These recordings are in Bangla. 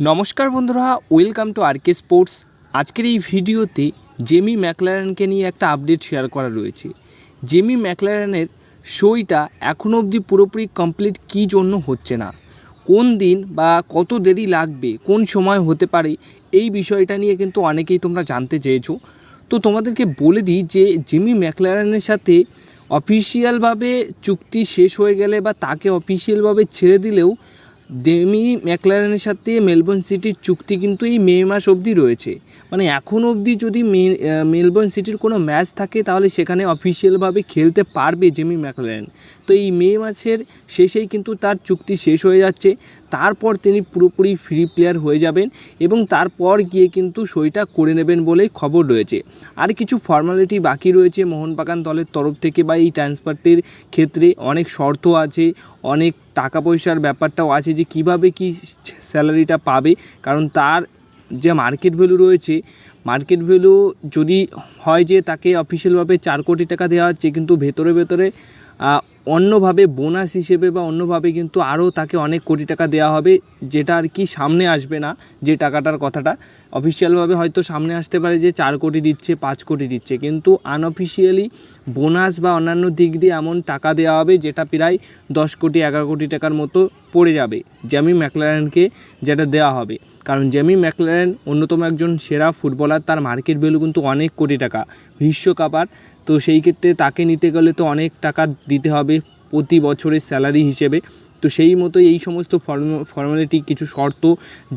নমস্কার বন্ধুরা ওয়েলকাম টু আরকে স্পোর্টস আজকের এই ভিডিওতে জেমি ম্যাকলারেনকে নিয়ে একটা আপডেট শেয়ার করা রয়েছে। জেমি ম্যাকলারেনের সইটা এখনও অবধি পুরোপুরি কমপ্লিট কী জন্য হচ্ছে না? কোন দিন বা কত দেরি লাগবে? কোন সময় হতে পারে? এই বিষয়টা নিয়ে কিন্তু অনেকেই তোমরা জানতে চেয়েছো। তো তোমাদেরকে বলে দিই যে জেমি ম্যাকলারেনের সাথে অফিসিয়ালভাবে চুক্তি শেষ হয়ে গেলে বা তাকে অফিসিয়ালভাবে ছেড়ে দিলেও ডেমি ম্যাকলারেনের সাথে মেলবোর্ন সিটির চুক্তি কিন্তু এই মে মাস অবধি রয়েছে। মানে এখন অবধি যদি মেলবোর্ন সিটির কোনো ম্যাচ থাকে, তাহলে সেখানে অফিসিয়ালভাবে খেলতে পারবে জেমি ম্যাকলারেন। তো এই মে মাসের শেষেই কিন্তু তার চুক্তি শেষ হয়ে যাচ্ছে। তারপর তিনি পুরোপুরি ফ্রি প্লেয়ার হয়ে যাবেন এবং তারপর গিয়ে কিন্তু সইটা করে নেবেন বলেই খবর রয়েছে। আর কিছু ফর্মালিটি বাকি রয়েছে মোহনবাগান দলের তরফ থেকে বা এই ট্রান্সফারটির ক্ষেত্রে। অনেক শর্ত আছে, অনেক টাকা পয়সার ব্যাপারটাও আছে যে কীভাবে কি স্যালারিটা পাবে। কারণ তার যে মার্কেট ভ্যালু রয়েছে মার্কেট ভ্যালু যদি হয় যে তাকে অফিসিয়ালভাবে চার কোটি টাকা দেওয়া হচ্ছে, কিন্তু ভেতরে ভেতরে অন্যভাবে বোনাস হিসেবে বা অন্যভাবে কিন্তু আরও তাকে অনেক কোটি টাকা দেওয়া হবে, যেটা আর কি সামনে আসবে না, যে টাকাটার কথাটা। অফিসিয়ালভাবে হয়তো সামনে আসতে পারে যে চার কোটি দিচ্ছে, পাঁচ কোটি দিচ্ছে। কিন্তু আনঅফিসিয়ালি বোনাস বা অন্যান্য দিক দিয়ে এমন টাকা দেওয়া হবে, যেটা প্রায় দশ কোটি, এগারো কোটি টাকার মতো পড়ে যাবে জেমি ম্যাকলারেনকে যেটা দেওয়া হবে। কারণ জেমি ম্যাকলারেন অন্যতম একজন সেরা ফুটবলার, তার মার্কেট ভ্যালু কিন্তু অনেক কোটি টাকা। বিশ্বকাপার তো সেই ক্ষেত্রে তাকে নিতে গেলে তো অনেক টাকা দিতে হবে প্রতি বছরের স্যালারি হিসেবে। তো সেই মতো এই সমস্ত ফর্মালিটি কিছু শর্ত,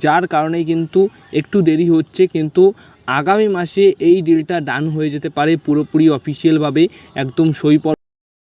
যার কারণে কিন্তু একটু দেরি হচ্ছে, কিন্তু আগামী মাসে এই ডিলটা ডান হয়ে যেতে পারে পুরোপুরি অফিসিয়ালভাবে একদম সই